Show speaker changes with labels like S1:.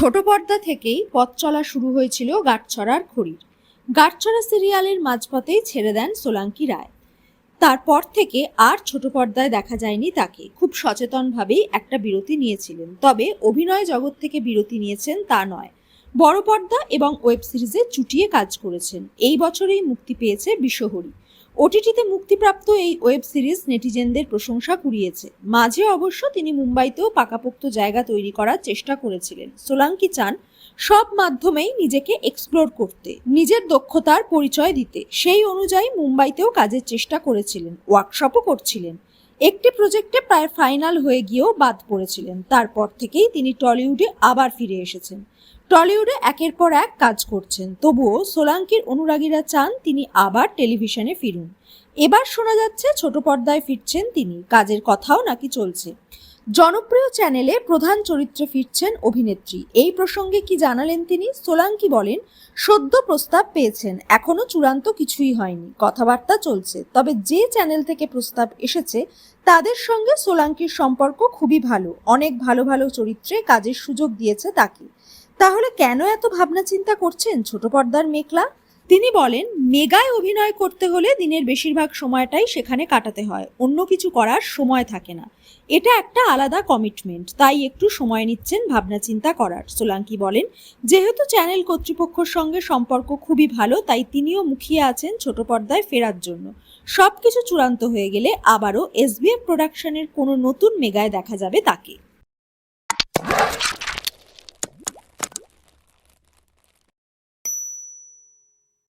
S1: ছোট পর্দা থেকেই পথ চলা শুরু হয়েছিল গাঁটছড়ার খড়ির। গাঁটছড়া সিরিয়ালের মাঝপথেই ছেড়ে দেন সোলাঙ্কি রায়। তারপর থেকে আর ছোট পর্দায় দেখা যায়নি তাকে। খুব সচেতনভাবেই একটা বিরতি নিয়েছিলেন। তবে অভিনয় জগৎ থেকে বিরতি নিয়েছেন তা নয়। বড় পর্দা এবং ওয়েব সিরিজে চুটিয়ে কাজ করেছেন। এই বছরেই মুক্তি পেয়েছে বিশ্বহরি। ওটিটিতে মুক্তিপ্রাপ্ত এই ওয়েব সিরিজ নেটিজেনদের প্রশংসা কুড়িয়েছে। মাঝে অবশ্য তিনি মুম্বাইতেও পাকাপোক্ত জায়গা তৈরি করার চেষ্টা করেছিলেন। সোলাঙ্কি চান সব মাধ্যমেই নিজেকে এক্সপ্লোর করতে, নিজের দক্ষতার পরিচয় দিতে। সেই অনুযায়ী মুম্বাইতেও কাজের চেষ্টা করেছিলেন ওয়ার্কশপও করছিলেন। একটি প্রজেক্টে প্রায় ফাইনাল হয়ে গিয়েও বাদ পড়েছিলেন। তারপর থেকেই তিনি টলিউডে আবার ফিরে এসেছেন। টলিউডে একের পর এক কাজ করছেন। তবুও সোলাঙ্কির অনুরাগীরা চান তিনি আবার টেলিভিশনে ফিরুন। এবার শোনা যাচ্ছে ছোট পর্দায় ফিরছেন তিনি। কাজের কথাও নাকি চলছে। জনপ্রিয় চ্যানেলে প্রধান চরিত্রে ফিরছেন অভিনেত্রী। এই প্রসঙ্গে কি জানালেন তিনি? সোলাঙ্কি বলেন, সদ্য প্রস্তাব পেয়েছেন, এখনও চূড়ান্ত কিছুই হয়নি, কথাবার্তা চলছে। তবে যে চ্যানেল থেকে প্রস্তাব এসেছে, তাদের সঙ্গে সোলাঙ্কির সম্পর্ক খুবই ভালো। অনেক ভালো ভালো চরিত্রে কাজের সুযোগ দিয়েছে তাকে। তাহলে কেন এত ভাবনা চিন্তা করছেন ছোট পর্দার মেঘলা? তিনি বলেন, মেগায় অভিনয় করতে হলে দিনের বেশিরভাগ সময়টাই সেখানে কাটাতে হয়, অন্য কিছু করার সময় থাকে না। এটা একটা আলাদা কমিটমেন্ট তাই একটু সময় নিচ্ছেন ভাবনা চিন্তা করার। সোলাঙ্কি বলেন, যেহেতু চ্যানেল কর্তৃপক্ষের সঙ্গে সম্পর্ক খুবই ভালো, তাই তিনিও মুখিয়ে আছেন ছোট পর্দায় ফেরার জন্য। সব কিছু চূড়ান্ত হয়ে গেলে আবারও এসবিএফ প্রোডাকশনের কোনো নতুন মেগায় দেখা যাবে তাকে।